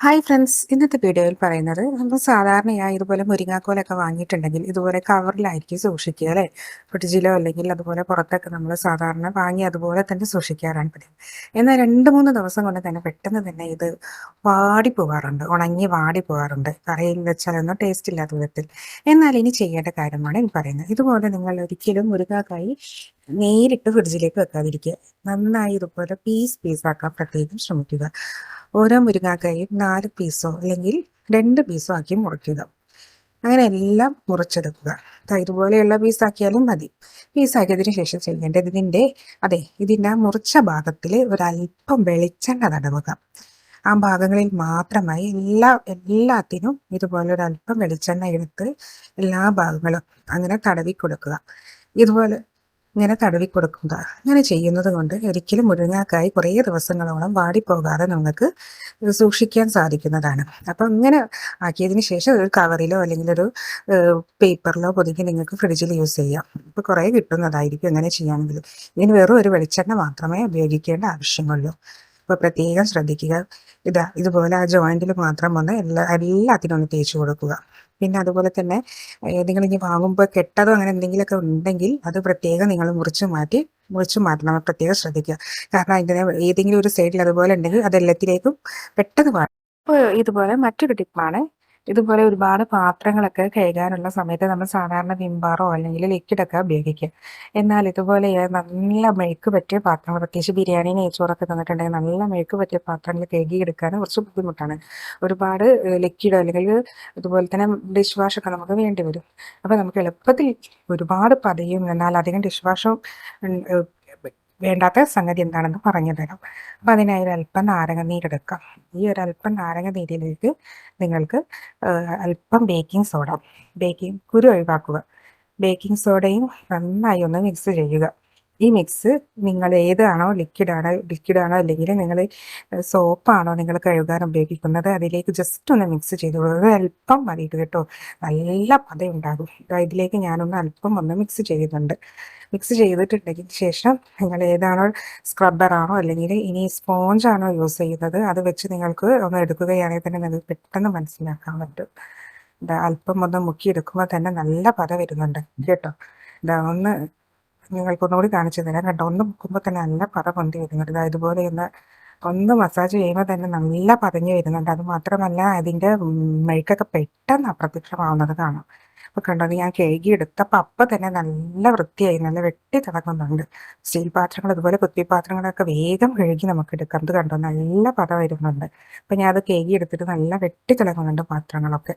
Hi friends ഇന്നത്തെ വീഡിയോയിൽ പറയുന്നത് നമ്മൾ സാധാരണയായി ഇതുപോലെ മുരിങ്ങാക്കോലൊക്കെ വാങ്ങിയിട്ടുണ്ടെങ്കിൽ ഇതുപോലെ കവറിലായിരിക്കും സൂക്ഷിക്കുക അല്ലേ? ഫ്രിഡ്ജിലോ അല്ലെങ്കിൽ അതുപോലെ പുറത്തൊക്കെ നമ്മൾ സാധാരണ വാങ്ങി അതുപോലെ തന്നെ സൂക്ഷിക്കാറാണ് പതിവ്. എന്നാൽ രണ്ട് മൂന്ന് ദിവസം കൊണ്ട് തന്നെ പെട്ടെന്ന് തന്നെ ഇത് വാടി പോകാറുണ്ട് ഉണങ്ങി വാടി പോകാറുണ്ട് കറിയിൽ വെച്ചാലൊന്നും ടേസ്റ്റ് ഇല്ലാത്ത വിധത്തിൽ. എന്നാൽ ഇനി ചെയ്യേണ്ട കാര്യമാണ് ഇനി പറയുന്നത്. ഇതുപോലെ നിങ്ങൾ ഒരിക്കലും മുരുങ്ങാക്കായി നേരിട്ട് ഫ്രിഡ്ജിലേക്ക് വെക്കാതിരിക്കുക. നന്നായി ഇതുപോലെ പീസ് പീസ് ആക്കാൻ പ്രത്യേകം ശ്രമിക്കുക. ഓരോ മുരിങ്ങാക്കായും നാല് പീസോ അല്ലെങ്കിൽ രണ്ട് പീസോ ആക്കി മുറിക്കുക. അങ്ങനെ എല്ലാം മുറിച്ചെടുക്കുക. തൈര് പോലെയുള്ള പീസാക്കിയാലും മതി. പീസാക്കിയതിന് ശേഷം ചെയ്യേണ്ടത് ഇതിന്റെ അതെ ഇതിന്റെ മുറിച്ച ഭാഗത്തിൽ ഒരല്പം വെളിച്ചെണ്ണ തടവുക. ആ ഭാഗങ്ങളിൽ മാത്രമായി എല്ലാ എല്ലാത്തിനും ഇതുപോലെ ഒരല്പം വെളിച്ചെണ്ണ എടുത്ത് എല്ലാ ഭാഗങ്ങളും അങ്ങനെ തടവി കൊടുക്കുക. ഇതുപോലെ ഇങ്ങനെ തടവി കൊടുക്കുക. ഇങ്ങനെ ചെയ്യുന്നത് കൊണ്ട് ഒരിക്കലും മുരിങ്ങാക്കായി കുറേ ദിവസങ്ങളോളം വാടിപ്പോകാതെ നമുക്ക് സൂക്ഷിക്കാൻ സാധിക്കുന്നതാണ്. അപ്പം ഇങ്ങനെ ആക്കിയതിന് ശേഷം ഒരു കവറിലോ അല്ലെങ്കിൽ ഒരു പേപ്പറിലോ പൊതുക്കി നിങ്ങൾക്ക് ഫ്രിഡ്ജിൽ യൂസ് ചെയ്യാം. ഇപ്പോൾ കുറേ കിട്ടുന്നതായിരിക്കും ഇങ്ങനെ ചെയ്യാമെങ്കിൽ ഇതിന് വെറും ഒരു വെളിച്ചെണ്ണ മാത്രമേ ഉപയോഗിക്കേണ്ട ആവശ്യമുള്ളൂ. അപ്പോൾ പ്രത്യേകം ശ്രദ്ധിക്കുക. ഇതാ ഇതുപോലെ ആ ജോയിന്റിൽ മാത്രം വന്ന് എല്ലാ എല്ലാത്തിനും ഒന്ന് തേച്ച് കൊടുക്കുക. പിന്നെ അതുപോലെ തന്നെ നിങ്ങൾ ഇനി വാങ്ങുമ്പോൾ കെട്ടതോ അങ്ങനെ എന്തെങ്കിലുമൊക്കെ ഉണ്ടെങ്കിൽ അത് പ്രത്യേകം നിങ്ങൾ മുറിച്ച് മാറ്റി മുറിച്ച് മാറ്റണം. പ്രത്യേകം ശ്രദ്ധിക്കുക. കാരണം അതിന്റെ ഏതെങ്കിലും ഒരു സൈഡിൽ അതുപോലെ ഉണ്ടെങ്കിൽ അതെല്ലാത്തിലേക്കും പെട്ടെന്ന് മാറും ഇതുപോലെ മറ്റൊരു ടിപ്പാണ് ഇതുപോലെ ഒരുപാട് പാത്രങ്ങളൊക്കെ കഴുകാനുള്ള സമയത്ത് നമ്മൾ സാധാരണ വിംബാറോ അല്ലെങ്കിൽ ലിക്വിഡൊക്കെ ഉപയോഗിക്കുക. എന്നാൽ ഇതുപോലെ നല്ല മെഴുക്ക് പറ്റിയ പാത്രങ്ങൾ പ്രത്യേകിച്ച് ബിരിയാണി നെയ്ച്ചോറൊക്കെ തന്നിട്ടുണ്ടെങ്കിൽ നല്ല മെഴുക്ക് പറ്റിയ പാത്രങ്ങൾ കഴുകിയെടുക്കാൻ കുറച്ച് ബുദ്ധിമുട്ടാണ്. ഒരുപാട് ലിക്വിഡോ അല്ലെങ്കിൽ ഇതുപോലെ തന്നെ ഡിഷ് വാഷൊക്കെ നമുക്ക് വേണ്ടി വരും. അപ്പോൾ നമുക്ക് എളുപ്പത്തിൽ ഒരുപാട് പതയും എന്നാൽ അധികം ഡിഷ് വാഷും വേണ്ടാത്ത സംഗതി എന്താണെന്ന് പറഞ്ഞു തരാം. അപ്പം അതിനായി ഒരല്പം നാരങ്ങ നീരെടുക്കാം ഈ നാരങ്ങ നീരിലേക്ക് നിങ്ങൾക്ക് അല്പം ബേക്കിംഗ് സോഡ ബേക്കിംഗ് കുരു ഒഴിവാക്കുക. ബേക്കിംഗ് സോഡയും നന്നായി ഒന്ന് മിക്സ് ചെയ്യുക. ഈ മിക്സ് നിങ്ങൾ ഏതാണോ ലിക്വിഡാണോ ലിക്വിഡാണോ അല്ലെങ്കിൽ നിങ്ങൾ സോപ്പാണോ നിങ്ങൾ കഴുകാൻ ഉപയോഗിക്കുന്നത് അതിലേക്ക് ജസ്റ്റ് ഒന്ന് മിക്സ് ചെയ്ത് കൊടുക്കുക അല്പം മതിയിട്ട് കേട്ടോ. നല്ല പത ഉണ്ടാകും ഇതിലേക്ക് ഞാനൊന്ന് അല്പം ഒന്ന് മിക്സ് ചെയ്യുന്നുണ്ട്. മിക്സ് ചെയ്തിട്ടുണ്ടെങ്കിൽ ശേഷം നിങ്ങൾ ഏതാണോ സ്ക്രബ്ബറാണോ അല്ലെങ്കിൽ ഇനി സ്പോഞ്ചാണോ യൂസ് ചെയ്യുന്നത് അത് വെച്ച് നിങ്ങൾക്ക് ഒന്ന് എടുക്കുകയാണെങ്കിൽ തന്നെ നിങ്ങൾക്ക് പെട്ടെന്ന് മനസ്സിലാക്കാൻ പറ്റും അല്പം ഒന്ന് മുക്കിയെടുക്കുമ്പോൾ തന്നെ നല്ല പത വരുന്നുണ്ട്. കേട്ടോ. ഇതാ ഒന്ന് നിങ്ങൾക്കൊന്നുകൂടി കാണിച്ചു തരാം. കേട്ടോ ഒന്ന് മുക്കുമ്പോൾ തന്നെ നല്ല പത പൊന്തി വരുന്നുണ്ട്. ഇതാ ഇതുപോലെ ഒന്ന് ഒന്ന് മസാജ് ചെയ്യുമ്പോൾ തന്നെ നല്ല പതഞ്ഞു വരുന്നുണ്ട്. അത് മാത്രമല്ല അതിന്റെ മെഴുക്കൊക്കെ പെട്ടെന്ന് അപ്രത്യക്ഷമാവുന്നത് കാണാം. അപ്പോൾ കണ്ടത് ഞാൻ കേകി എടുത്തപ്പോൾ അപ്പം തന്നെ നല്ല വൃത്തിയായി നല്ല വെട്ടി തിളങ്ങുന്നുണ്ട്. സ്റ്റീൽ പാത്രങ്ങൾ അതുപോലെ കുത്തി പാത്രങ്ങളൊക്കെ വേഗം കഴുകി നമുക്ക് എടുക്കാം. അത് കണ്ടോ? നല്ല പത വരുന്നുണ്ട്. അപ്പം ഞാൻ അത് കഴുകി എടുത്തിട്ട് നല്ല വെട്ടി തിളങ്ങുന്നുണ്ട് പാത്രങ്ങളൊക്കെ.